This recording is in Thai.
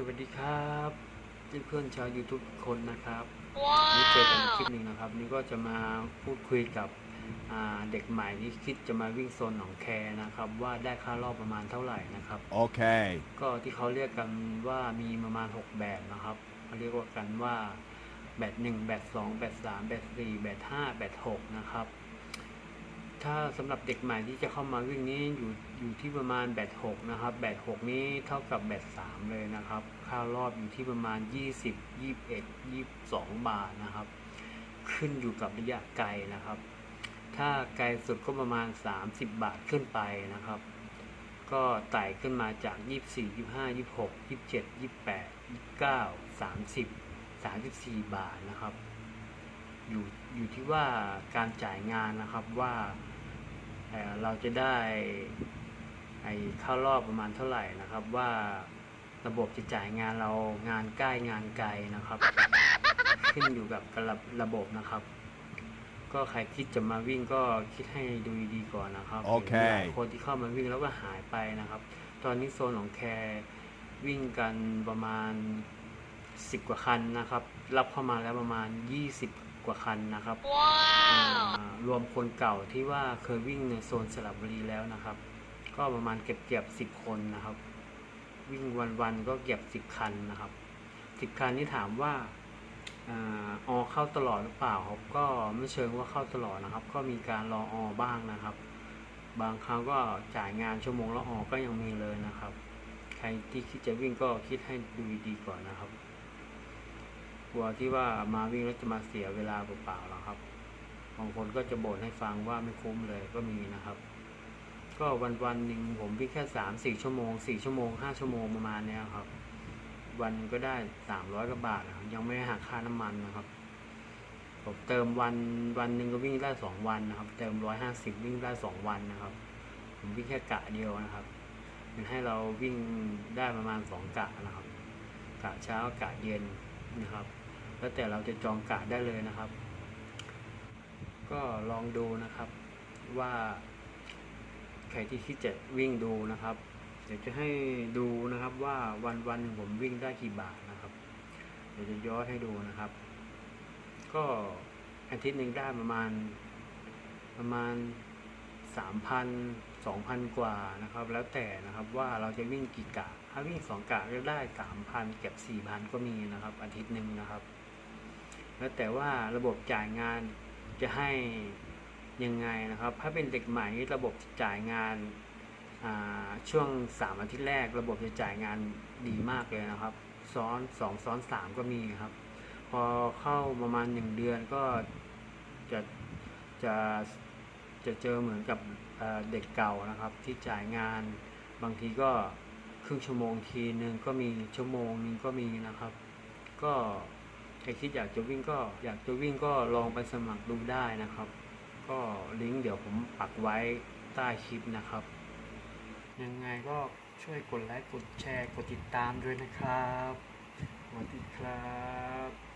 สวัสดีครับเพื่อนๆชาว YouTube ทุกคนนะครับว้านี่เจอกันคลิปวหนึ่งนะครับ นี่ก็จะมาพูดคุยกับอ่าเด็กใหม่ที่คิดจะมาวิ่งโซนหนองแคนะครับ ว่าได้ค่ารอบประมาณเท่าไหร่นะครับ Okay. ก็ที่เขาเรียกกันว่ามีประมาณ 6 แบบนะครับเขาเรียกว่ากันว่าแบตหนึ่งแบตสองแบตสามแบตสี่แบตห้าแบตหกนะครับ ถ้าสำหรับเด็กใหม่ที่จะเข้ามาวิ่งนี้อยู่อยู่ที่ประมาณแบตหกนะครับ แบตหกนี้เท่ากับแบตสามเลยนะครับ ค่ารอบอยู่ที่ประมาณ 20 21 22 บาทนะครับ ขึ้นอยู่กับระยะไกลนะครับ ถ้าไกลสุดก็ประมาณ 30 บาทขึ้นไปนะครับ ก็ไต่ขึ้นมาจาก 24 25 26 27 28 29 30 34 บาทนะครับ อยู่อยู่ที่ว่าการจ่ายงานนะครับว่าเอ่อเราจะได้ไอ้เข้ารอบประมาณเท่าไหร่นะครับ ว่าระบบจะจ่ายงานเรางานใกล้งานไกลนะครับ ขึ้นอยู่กับระระบบนะครับ ก็ใครคิดจะมาวิ่งก็คิดให้ดูดีๆก่อนนะครับโอเคหลายคนที่เข้ามาวิ่งแล้วก็หายไปนะครับ ตอนนี้โซนของแคร์วิ่งกันประมาณ10กว่าคันนะครับ รับเข้ามาแล้วประมาณ20 กว่าคันนะครับว้าอ่าวรวมคนเก่าที่ว่าเคยวิ่งในโซนสระบุรีแล้วนะครับ ก็ประมาณเก็บเก็บสิบคนนะครับ วิ่งวันๆก็เก็บสิบคันนะครับสิบคันนี่ถามว่าอาออเข้าตลอดหรือเปล่าครับก็ไม่เชิงว่าเข้าตลอดนะครับ ก็มีการรออบ้างนะครับ บางครั้งก็จ่ายงานชั่วโมงละออก็ยังมีเลยนะครับ ใครที่คิดจะวิ่งก็คิดให้ดูดีๆก่อนนะครับก ลัวที่ว่ามาวิ่งแล้วจะมาเสียเวลาเปล่าๆแล้วครับบางคนก็จะบ่นให้ฟังว่าไม่คุ้มเลยก็มีนะครับ ก็วันวันหนึ่งผมวิ่งแค่สามสี่ชั่วโมงสี่ชั่วโมงห้าชั่วโมงประมาณเนี้ยครับ วันก็ได้สามร้อยกว่าบาทนะครับยังไม่หักค่าน้ำมันนะครับผมเติมวันวันหนึ่งก็วิ่งได้สองวันนะครับ เติมร้อยห้าสิบวิ่งได้สองวันนะครับ ผมวิ่งแค่กะเดียวนะครับมันให้เราวิ่งได้ประมาณสองกะนะครับกะเช้ากะเย็นนะครับ แล้วแต่เราจะจองกะได้เลยนะครับ ก็ลองดูนะครับว่าใครที่คิดจะวิ่งดูนะครับเดี๋ยวจะให้ดูนะครับว่าวันวันผมวิ่งได้กี่บาทนะครับ เดี๋ยวจะย้อนให้ดูนะครับ ก็อาทิตย์หนึ่งได้ประมาณประมาณสามพันสองพันกว่านะครับ แล้วแต่นะครับว่าเราจะวิ่งกี่กะ ถ้าวิ่งสองกะก็ได้สามพันเก็บสี่พันก็มีนะครับ อาทิตย์หนึ่งนะครับ แล้วแต่ว่าระบบจ่ายงานจะให้ยังไงนะครับ ถ้าเป็นเด็กใหม่ระบบจ่ายงานาช่วงสามอาทิตย์แรก ระบบจะจ่ายงานดีมากเลยนะครับ ซ้อนสองซ้อนสามก็มีครับ พอเข้าประมาณหนึ่งเดือนก็จะจะจะเจอเหมือนกับเอ่อเด็กเก่านะครับ ที่จ่ายงานบางทีก็ครึ่งชั่วโมงทีนึงก็มีชั่วโมงนึงก็มีนะครับ ก็ ใครคิดอยากจะวิ่งก็อยากจะวิ่งก็ลองไปสมัครดูได้นะครับ ก็ลิงก์เดี๋ยวผมปักไว้ใต้คลิปนะครับ ยังไงก็ช่วยกดไลค์กดแชร์กดติดตามด้วยนะครับสวัสดีครับ